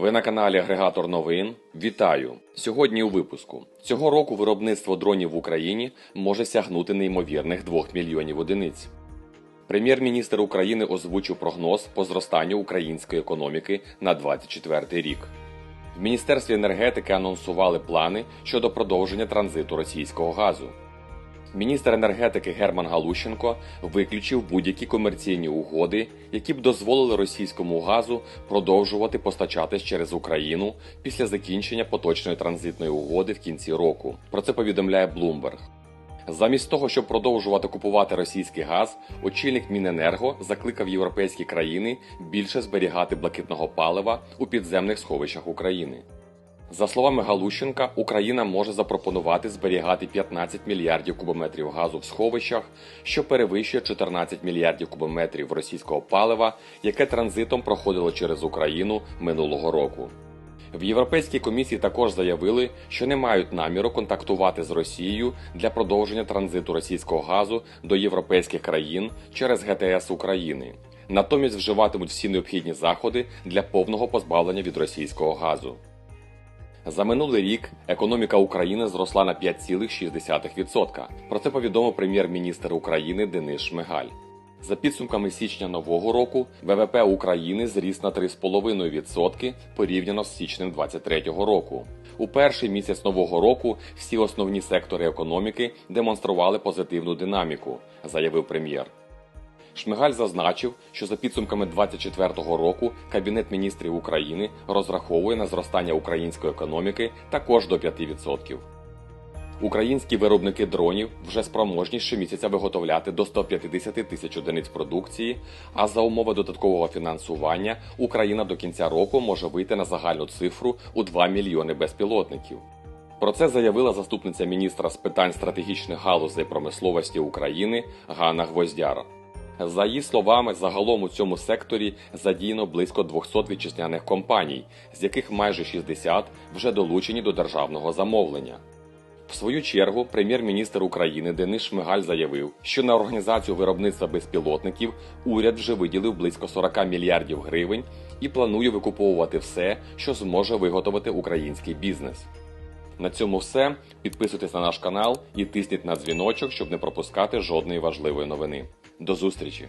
Ви на каналі Агрегатор новин. Вітаю! Сьогодні у випуску цього року виробництво дронів в Україні може сягнути неймовірних 2 мільйонів одиниць. Прем'єр-міністр України озвучив прогноз по зростанню української економіки на 2024 рік. В Міністерстві енергетики анонсували плани щодо продовження транзиту російського газу. Міністр енергетики Герман Галущенко виключив будь-які комерційні угоди, які б дозволили російському газу продовжувати постачатись через Україну після закінчення поточної транзитної угоди в кінці року. Про це повідомляє Bloomberg. Замість того, щоб продовжувати купувати російський газ, очільник Міненерго закликав європейські країни більше зберігати блакитного палива у підземних сховищах України. За словами Галущенка, Україна може запропонувати зберігати 15 мільярдів кубометрів газу в сховищах, що перевищує 14 мільярдів кубометрів російського палива, яке транзитом проходило через Україну минулого року. В Європейській комісії також заявили, що не мають наміру контактувати з Росією для продовження транзиту російського газу до європейських країн через ГТС України. Натомість вживатимуть всі необхідні заходи для повного позбавлення від російського газу. За минулий рік економіка України зросла на 5,6%. Про це повідомив прем'єр-міністр України Денис Шмигаль. За підсумками січня нового року ВВП України зріс на 3,5% порівняно з січнем 2023 року. У перший місяць нового року всі основні сектори економіки демонстрували позитивну динаміку, заявив прем'єр. Шмигаль зазначив, що за підсумками 2024 року Кабінет міністрів України розраховує на зростання української економіки також до 5%. Українські виробники дронів вже спроможні щомісяця виготовляти до 150 тисяч одиниць продукції, а за умови додаткового фінансування Україна до кінця року може вийти на загальну цифру у 2 мільйони безпілотників. Про це заявила заступниця міністра з питань стратегічних галузей промисловості України Ганна Гвоздяра. За її словами, загалом у цьому секторі задіяно близько 200 вітчизняних компаній, з яких майже 60 вже долучені до державного замовлення. В свою чергу, прем'єр-міністр України Денис Шмигаль заявив, що на організацію виробництва безпілотників уряд вже виділив близько 40 мільярдів гривень і планує викуповувати все, що зможе виготовити український бізнес. На цьому все. Підписуйтесь на наш канал і тисніть на дзвіночок, щоб не пропускати жодної важливої новини. До зустрічі!